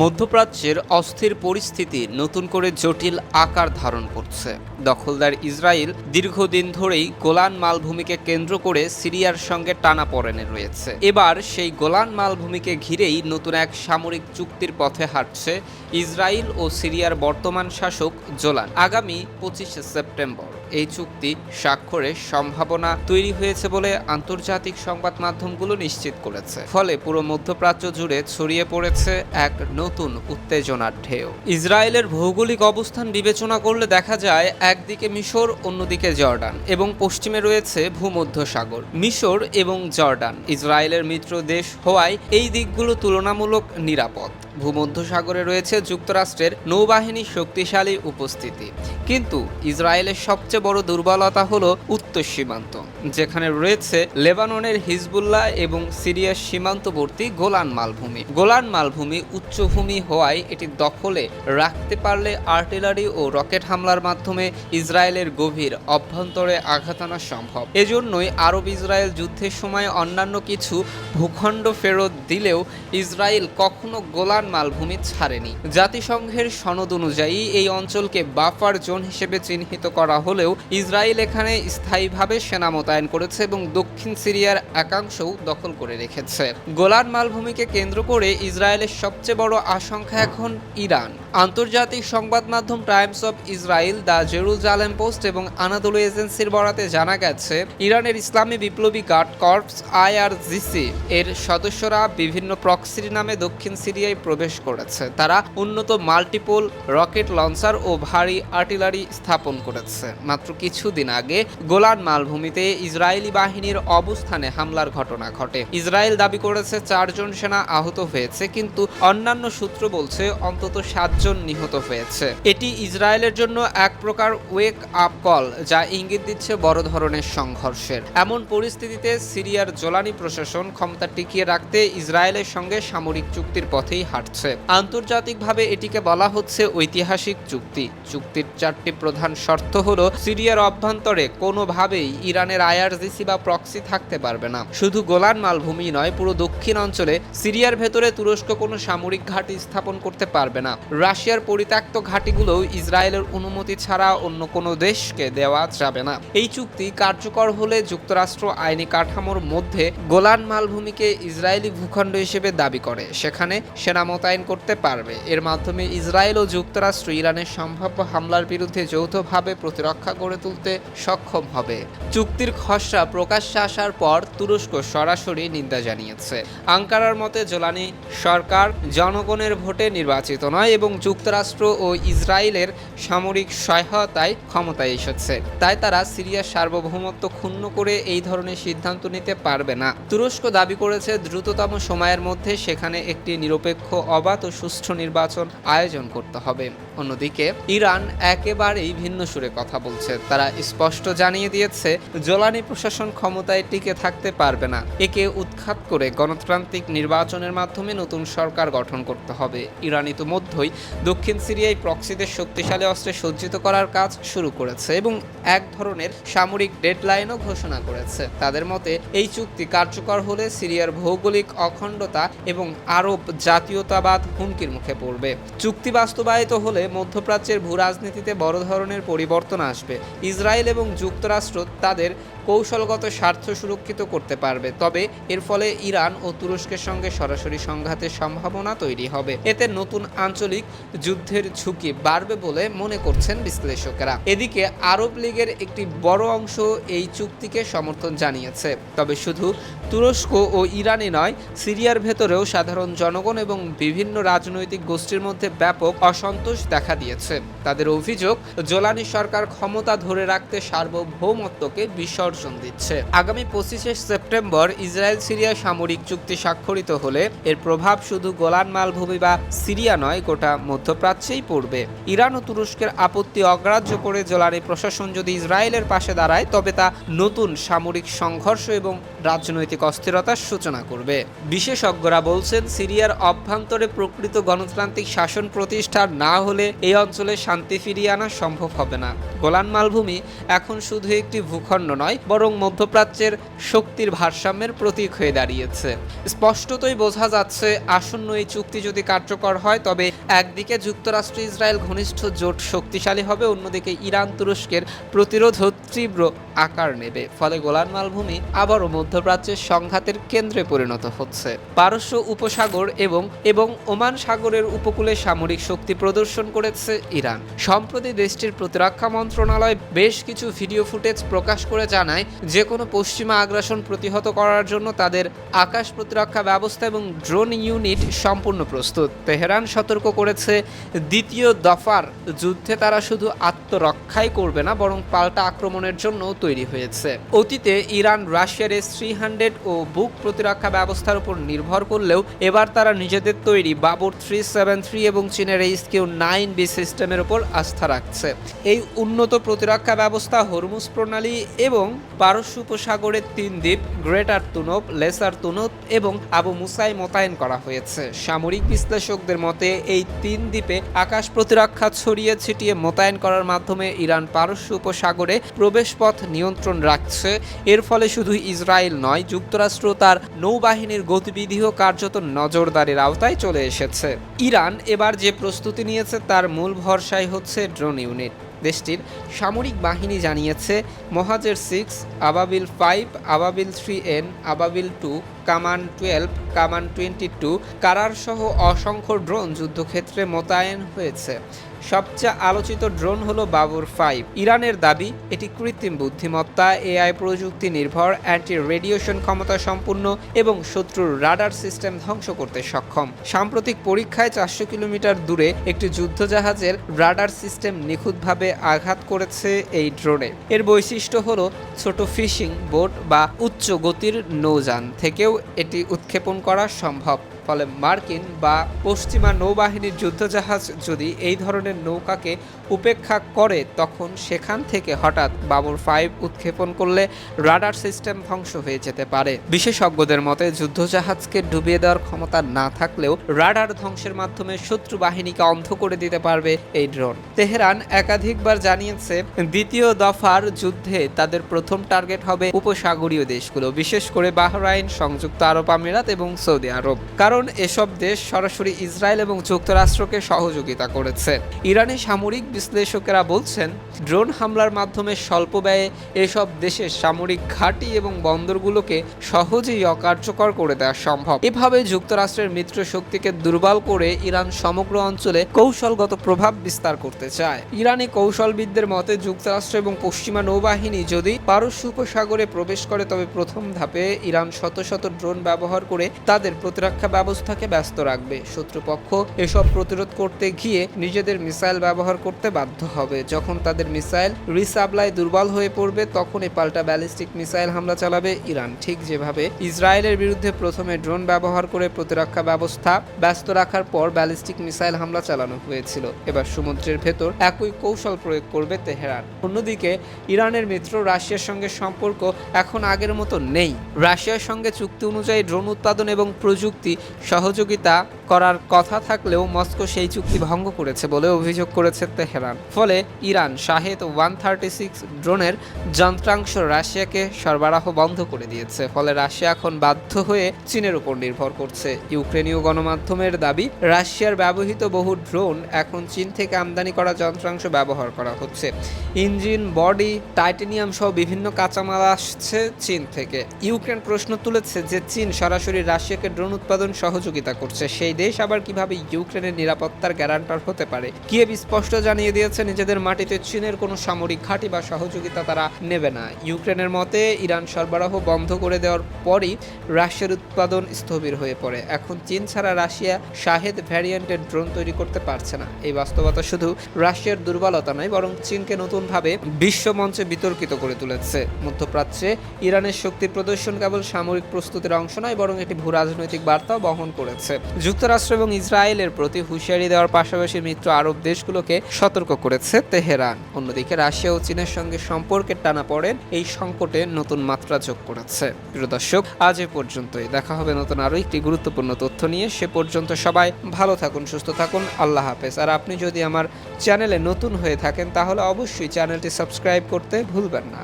মধ্যপ্রাচ্যের অস্থির পরিস্থিতি নতুন করে জটিল আকার ধারণ করছে। দখলদার ইসরায়েল দীর্ঘদিন ধরেই গোলান মালভূমিকে কেন্দ্র করে সিরিয়ার সঙ্গে টানাপড়েনে রয়েছে। এবার সেই গোলান মালভূমিকে ঘিরেই নতুন এক সামরিক চুক্তির পথে হাঁটছে ইসরায়েল ও সিরিয়ার বর্তমান শাসক জোলান। আগামী পঁচিশে সেপ্টেম্বর এই চুক্তি স্বাক্ষরের সম্ভাবনা তৈরি হয়েছে বলে আন্তর্জাতিক সংবাদ মাধ্যমগুলো নিশ্চিত করেছে। ফলে পুরো মধ্যপ্রাচ্য জুড়ে ছড়িয়ে পড়েছে এক নতুন উত্তেজনার ঢেউ। ইসরায়েলের ভৌগোলিক অবস্থান বিবেচনা করলে দেখা যায়, একদিকে মিশর, অন্যদিকে জর্ডান এবং পশ্চিমে রয়েছে ভূমধ্য সাগর মিশর এবং জর্ডান, ইসরায়েলের মিত্র দেশ হওয়ায় এই দিকগুলো তুলনামূলক নিরাপদ। ভূমধ্যসাগরে রয়েছে যুক্তরাষ্ট্রের নৌবাহিনীর শক্তিশালী উপস্থিতি। কিন্তু ইসরায়েলের সবচেয়ে বড় দুর্বলতা হলো উত্তর সীমান্ত, যেখানে রয়েছে লেবাননের হিজবুল্লাহ এবং সিরিয়ার সীমান্তবর্তী গোলান মালভূমি। গোলান মালভূমি উচ্চভূমি হওয়ায় এটি দখলে রাখতে পারলে আর্টিলারি ও রকেট হামলার মাধ্যমে ইসরায়েলের গভীর অভ্যন্তরে আঘাত আনা সম্ভব। এজন্যই আরব ইসরায়েল যুদ্ধের সময় অন্যান্য কিছু ভূখণ্ড ফেরত দিলেও ইসরায়েল কখনো গোলান মালভূমি ছাড়েনি। জাতিসংঘের সনদ অনুযায়ী এই অঞ্চলকে বাফার জোন হিসেবে চিহ্নিত করা হলেও ইসরায়েল এখানে স্থায়ীভাবে সেনা মোতায়েন করেছে এবং দক্ষিণ সিরিয়ার একাংশও দখল করে রেখেছে। গোলান মালভূমিকে কেন্দ্র করে ইসরায়েলের সবচেয়ে বড় আশঙ্কা এখন ইরান। আন্তর্জাতিক সংবাদ মাধ্যম Times of Israel, the Jerusalem Post এবং আনাদোলু এজেন্সির বরাতে জানা গেছে, ইরানের ইসলামী বিপ্লবী গার্ড কর্পস আইআরজিসি এর সদস্যরা বিভিন্ন প্রক্সির নামে দক্ষিণ সিরিয়ায় প্রবেশ করেছে। তারা উন্নত মাল্টিপল রকেট লঞ্চার ও ভারী আর্টিলারি স্থাপন করেছে। মাত্র কিছুদিন আগে গোলান মালভূমিতে ইসরায়েলি বাহিনীর অবস্থানে হামলার ঘটনা ঘটে। ইসরায়েল দাবি করেছে, চারজন সেনা আহত হয়েছে, কিন্তু অন্যান্য সূত্র বলছে, অন্তত সাতজন নিহত হয়েছে। এটি ইসরায়েলের জন্য এক প্রকার ওয়েক আপ কল যা ইঙ্গিত দিচ্ছে বড় ধরনের সংঘর্ষের। এমন পরিস্থিতিতে সিরিয়ার জোলানি প্রশাসন ক্ষমতা টিকিয়ে রাখতে ইসরায়েলের সঙ্গে সামরিক চুক্তির পথেই হাঁটছে আন্তর্জাতিকভাবে এটিকে বলা হচ্ছে ঐতিহাসিক চুক্তি। চুক্তির চারটি প্রধান শর্ত হল, সিরিয়ার অভ্যন্তরে কোনোভাবেই ইরানের আইআরজিসি বা প্রক্সি থাকতে পারবে না। শুধু গোলান মালভূমি নয়, পুরো দক্ষিণ অঞ্চলে সিরিয়ার ভেতরে তুরস্ক কোনো সামরিক ঘাঁটি স্থাপন করতে পারবে না। রাশিয়ার পরিত্যক্ত ঘাঁটিগুলোও ইসরায়েলের অনুমতি ছাড়া অন্য কোনো দেশকে দেওয়া যাবে না। এই চুক্তি কার্যকর হলে যুক্তরাষ্ট্র আইনি কাঠামোর মধ্যে গোলান মালভূমিকে ইসরায়েলি ভূখণ্ড হিসেবে দাবি করে। সেখানে সেনা মোতায়েন করতে পারবে। এর মাধ্যমে ইসরায়েল ও যুক্তরাষ্ট্র ইরানের সম্ভাব্য হামলার বিরুদ্ধে যৌথভাবে প্রতিরক্ষা গড়ে তুলতে সক্ষম হবে। চুক্তির খসড়া প্রকাশ্যে আসার পর তুরস্ক সরাসরি নিন্দা জানিয়েছে। আঙ্কারার মতে, জোলানি সরকার জনগণের ভোটে নির্বাচিত নয় এবং যুক্তরাষ্ট্র ও ইসরায়েলের সামরিক সহায়তায় ক্ষমতায় এসেছে। তাই তারা সিরিয়ার সার্বভৌমত্ব ক্ষুণ্ণ করে এই ধরনের সিদ্ধান্ত নিতে পারবে না। তুরস্ক দাবি করেছে, দ্রুততম সময়ের মধ্যে সেখানে একটি নিরপেক্ষ অবাধ ও সুষ্ঠু নির্বাচন আয়োজন করতে হবে। অন্যদিকে, ইরান একেবারেই ভিন্ন সুরে কথা বলছে। তারা স্পষ্ট জানিয়ে দিয়েছে জোলানি প্রশাসন ক্ষমতায় টিকে থাকতে পারবে না। একে উৎখাত করে গণতান্ত্রিক নির্বাচনের মাধ্যমে নতুন সরকার গঠন করতে হবে। ইরান ইতিমধ্যেই দক্ষিণ সিরিয়ায় প্রক্সিদের শক্তিশালী অস্ত্রে সজ্জিত করার কাজ শুরু করেছে এবং এক ধরনের সামরিক ডেডলাইনও ঘোষণা করেছে। তাদের মতে, এই চুক্তি কার্যকর হলে সিরিয়ার ভৌগোলিক অখণ্ডতা এবং আরব জাতীয়তাবাদ হুমকির মুখে পড়বে। চুক্তি বাস্তবায়িত হলে মধ্যপ্রাচ্যের ভূ রাজনীতিতে বড় ধরনের পরিবর্তন আসবে। ইসরায়েল এবং যুক্তরাষ্ট্র তাদের কৌশলগত স্বার্থ সুরক্ষিত করতে পারবে। তবে এর ফলে ইরান ও তুরস্কের সঙ্গে সরাসরি সংঘাতের সম্ভাবনা তৈরি হবে। এতে নতুন আঞ্চলিক যুদ্ধের ঝুঁকি বাড়বে বলে মনে করছেন বিশ্লেষকেরা। এদিকে আরব লীগের একটি বড় অংশ এই চুক্তিকে সমর্থন জানিয়েছে। তবে শুধু তুরস্ক ও ইরানই নয়, সিরিয়ার ভেতরেও সাধারণ জনগণ এবং বিভিন্ন রাজনৈতিক গোষ্ঠীর মধ্যে ব্যাপক অসন্তোষ দেখা দিয়েছে। তাদের অভিযোগ, জোলানি সরকার ক্ষমতা ধরে রাখতে সার্বভৌমত্বকে বিসর্জন দিচ্ছে। আগামী পঁচিশে সেপ্টেম্বর ইসরায়েল সিরিয়া সামরিক চুক্তি স্বাক্ষরিত হলে এর প্রভাব শুধু গোলান মালভূমি বা সিরিয়া নয়, গোটা মধ্যপ্রাচ্যেই পড়বে। ইরান ও তুরস্কের আপত্তি অগ্রাহ্য করে জোলানি প্রশাসন যদি ইসরায়েলের পাশে দাঁড়ায়, তবে তা নতুন সামরিক সংঘর্ষ এবং রাজনৈতিক অস্থিরতার সূচনা করবে। বিশেষজ্ঞরা বলছেন, সিরিয়ার পক্ষান্তরে প্রকৃত গণতান্ত্রিক শাসন প্রতিষ্ঠা না হলে এই অঞ্চলে শান্তি ফিরিয়ে আনা সম্ভব হবে না। গোলান মালভূমি এখন শুধু একটি ভূখণ্ড নয়, বরং মধ্যপ্রাচ্যের শক্তির ভারসাম্যের প্রতীক হয়ে দাঁড়িয়েছে। স্পষ্টতই বোঝা যাচ্ছে, আসন্ন এই চুক্তি যদি কার্যকর হয়, তবে একদিকে যুক্তরাষ্ট্র ইসরায়েল ঘনিষ্ঠ জোট শক্তিশালী হবে, অন্যদিকে ইরান তুরস্কের প্রতিরোধ তীব্র আকার নেবে। ফলে গোলান মালভূমি আবারও মধ্যপ্রাচ্যের সংঘাতের কেন্দ্রে পরিণত হচ্ছে। পারস্য উপসাগর এবং এবং ওমান সাগরের উপকূলে সামরিক শক্তি প্রদর্শন করেছে ইরান। সম্প্রতি দেশটির প্রতিরক্ষা মন্ত্রণালয় বেশ কিছু ভিডিও ফুটেজ প্রকাশ করে জানায় যে কোনো পশ্চিমা আগ্রাসন প্রতিহত করার জন্য তাদের আকাশ প্রতিরক্ষা ব্যবস্থা এবং ড্রোন ইউনিট সম্পূর্ণ প্রস্তুত। তেহরান সতর্ক করেছে, দ্বিতীয় দফার যুদ্ধে তারা শুধু আত্মরক্ষাই করবে না, বরং পাল্টা আক্রমণের জন্য তৈরি হয়েছে। অতীতে ইরান রাশিয়ার এস থ্রি হান্ড্রেড ও বুক প্রতিরক্ষা ব্যবস্থার উপর নির্ভর করলেও এবার তারা নিজেদের তৈরি। বাবর থ্রি, সেভেন থ্রি এবং চীনের এইচ কিউ নাইন বি সিস্টেমের ওপর আস্থা রাখছে। এই উন্নত প্রতিরক্ষা ব্যবস্থা, হরমুজ প্রণালী এবং পারস্য উপসাগরের তিন দ্বীপ, গ্রেটার তুনব, লেসার তুনব এবং আবু মুসাই মোতায়েন করা হয়েছে। সামরিক বিশ্লেষকদের মতে, এই তিন দ্বীপে আকাশ প্রতিরক্ষা ছড়িয়ে ছিটিয়ে মোতায়েন করার মাধ্যমে ইরান পারস্য উপসাগরে প্রবেশপথ নিয়ন্ত্রণ রাখছে। এর ফলে শুধু ইসরায়েল নয়, যুক্তরাষ্ট্র তার নৌবাহিনীর গতিবিধিও কার্যত নজরদারির আওতায় চলে এসেছে। ইরান এবার যে প্রস্তুতি নিয়েছে তার মূল ভরসাই হচ্ছে ড্রোন ইউনিট। দেশটির সামরিক বাহিনী জানিয়েছে, Mohajer six, Ababil five, Ababil three N, Ababil two Kaman twelve, Kaman twenty two Karrar সহ অসংখ্য ড্রোন যুদ্ধক্ষেত্রে মোতায়েন হয়েছে। সবচেয়ে আলোচিত ড্রোন হলো বাবুর ফাইভ। ইরানের দাবি, এটি কৃত্রিম বুদ্ধিমত্তা, এআই প্রযুক্তি নির্ভর অ্যান্টি রেডিয়েশন ক্ষমতা সম্পূর্ণ এবং শত্রুর রাডার সিস্টেম ধ্বংস করতে সক্ষম। সাম্প্রতিক পরীক্ষায় চারশো কিলোমিটার দূরে একটি যুদ্ধজাহাজের রাডার সিস্টেম নিখুঁতভাবে আঘাত করেছে এই ড্রোনে। এর বৈশিষ্ট্য হলো ছোট ফিশিং বোট বা উচ্চ গতির নৌযান। থেকেও এটি উৎক্ষেপণ করা সম্ভব। ফলে মার্কিন বা পশ্চিমা নৌবাহিনীর যুদ্ধজাহাজ যদি এই ধরনের নৌকাকে উপেক্ষা করে, তখন সেখান থেকে হঠাৎ বাবুর ফাইভ উৎক্ষেপণ করলে রাডার সিস্টেম ধ্বংস হয়ে যেতে পারে। বিশেষজ্ঞদের মতে, যুদ্ধজাহাজকে ডুবিয়ে দেওয়ার ক্ষমতা না থাকলেও রাডার ধ্বংসের মাধ্যমে শত্রু বাহিনীকে অন্ধ করে দিতে পারবে এই ড্রোন। তেহরান একাধিকবার জানিয়েছে, দ্বিতীয় দফার যুদ্ধে তাদের প্রথম টার্গেট হবে উপসাগরীয় দেশগুলো, বিশেষ করে বাহরাইন, সংযুক্ত আরব আমিরাত এবং সৌদি আরব। কারণ এসব দেশ সরাসরি ইসরায়েল এবং যুক্তরাষ্ট্রকে সহযোগিতা করেছে। ইরানি সামরিক বিশ্লেষকেরা বলছেন, ড্রোন হামলার মাধ্যমে স্বল্প ব্যয়ে এসব দেশের সামরিক ঘাঁটি এবং বন্দরগুলোকে সহজেই অকার্যকর করে দেওয়া সম্ভব। এভাবে যুক্তরাষ্ট্রের মিত্র শক্তিকে দুর্বল করে ইরান সমগ্র অঞ্চলে কৌশলগত প্রভাব বিস্তার করতে চায়। ইরানি কৌশলবিদদের মতে, যুক্তরাষ্ট্র এবং পশ্চিমা নৌবাহিনী যদি পারস্য উপসাগরে প্রবেশ করে, তবে প্রথম ধাপে ইরান শত শত ড্রোন ব্যবহার করে তাদের প্রতিরক্ষা ব্যবস্থাকে ব্যস্ত রাখবে। শত্রুপক্ষ এসব প্রতিরোধ করতে গিয়ে নিজেদের মিসাইল ব্যবহার করতে বাধ্য হবে। যখন তাদের মিসাইল রিসাপ্লাই দুর্বল হয়ে পড়বে, তখনই পাল্টা ব্যালিস্টিক মিসাইল হামলা চালাবে ইরান। ঠিক যেভাবে ইসরায়েলের বিরুদ্ধে প্রথমে ড্রোন ব্যবহার করে প্রতিরক্ষা ব্যবস্থা ব্যস্ত রাখার পর ব্যালিস্টিক মিসাইল হামলা চালানো হয়েছিল। এবার সমুদ্রের ভেতর একই কৌশল প্রয়োগ করবে তেহরান। অন্যদিকে, ইরানের মিত্র রাশিয়ার সঙ্গে সম্পর্ক এখন আগের মতো নেই। রাশিয়ার সঙ্গে চুক্তি অনুযায়ী ড্রোন উৎপাদন এবং প্রযুক্তি সহযোগিতা করার কথা থাকলেও মস্কো সেই চুক্তি ভঙ্গ করেছে বলে অভিযোগ করেছে তেহরান। ফলে Iran Shahed one thirty six ড্রোনের যন্ত্রাংশ রাশিয়াকে সরবরাহ বন্ধ করে দিয়েছে। ফলে রাশিয়া এখন বাধ্য হয়ে চীনের উপর নির্ভর করছে। ইউক্রেনীয় গণমাধ্যমের দাবি, রাশিয়ার ব্যবহৃত বহু ড্রোন এখন চীন থেকে আমদানি করা যন্ত্রাংশ ব্যবহার করা হচ্ছে। ইঞ্জিন, বডি, টাইটেনিয়াম সহ বিভিন্ন কাঁচামাল আসছে চীন থেকে। ইউক্রেন প্রশ্ন তুলেছে যে চীন সরাসরি রাশিয়াকে ড্রোন উৎপাদন সহযোগিতা করছে। সেই দেশ আবার কীভাবে ইউক্রেনের নিরাপত্তার গ্যারান্টার হতে পারে? কিয়েভ স্পষ্ট জানিয়ে দিয়েছে, নিজেদের মাটিতে চীনের কোনো সামরিক ঘাঁটি বা সহযোগিতা তারা নেবে না। ইউক্রেনের মতে, ইরান সরবরাহ বন্ধ করে দেওয়ার পরই রাশিয়ার উৎপাদন স্থবির হয়ে পড়ে। এখন চীন ছাড়া রাশিয়া শাহেদ ভ্যারিয়েন্টের ড্রোন তৈরি করতে পারছে না। এই বাস্তবতা শুধু রাশিয়ার দুর্বলতা নয়, বরং চীনকে নতুনভাবে বিশ্ব মঞ্চে বিতর্কিত করে তুলেছে। মধ্যপ্রাচ্যে ইরানের শক্তি প্রদর্শন কেবল সামরিক প্রস্তুতির অংশ নয়, বরং একটি ভূ রাজনৈতিক বার্তাও বহন করেছে। যুক্তরাষ্ট্র এবং ইসরায়েলের প্রতি হুঁশিয়ারি দেওয়ার পাশাপাশি মিত্র আরব দেশগুলোকে সতর্ক করেছে তেহরান। অন্যদিকে রাশিয়া ও চীনের সঙ্গে সম্পর্কের টানা পড়েন, এই সংকটে নতুন মাত্রা যোগ করেছে। প্রিয় দর্শক, আজ এ পর্যন্তই। দেখা হবে নতুন আরও একটি গুরুত্বপূর্ণ তথ্য নিয়ে। সে পর্যন্ত সবাই ভালো থাকুন, সুস্থ থাকুন। আল্লাহ হাফেজ। আর আপনি যদি আমার চ্যানেলে নতুন হয়ে থাকেন, তাহলে অবশ্যই চ্যানেলটি সাবস্ক্রাইব করতে ভুলবেন না।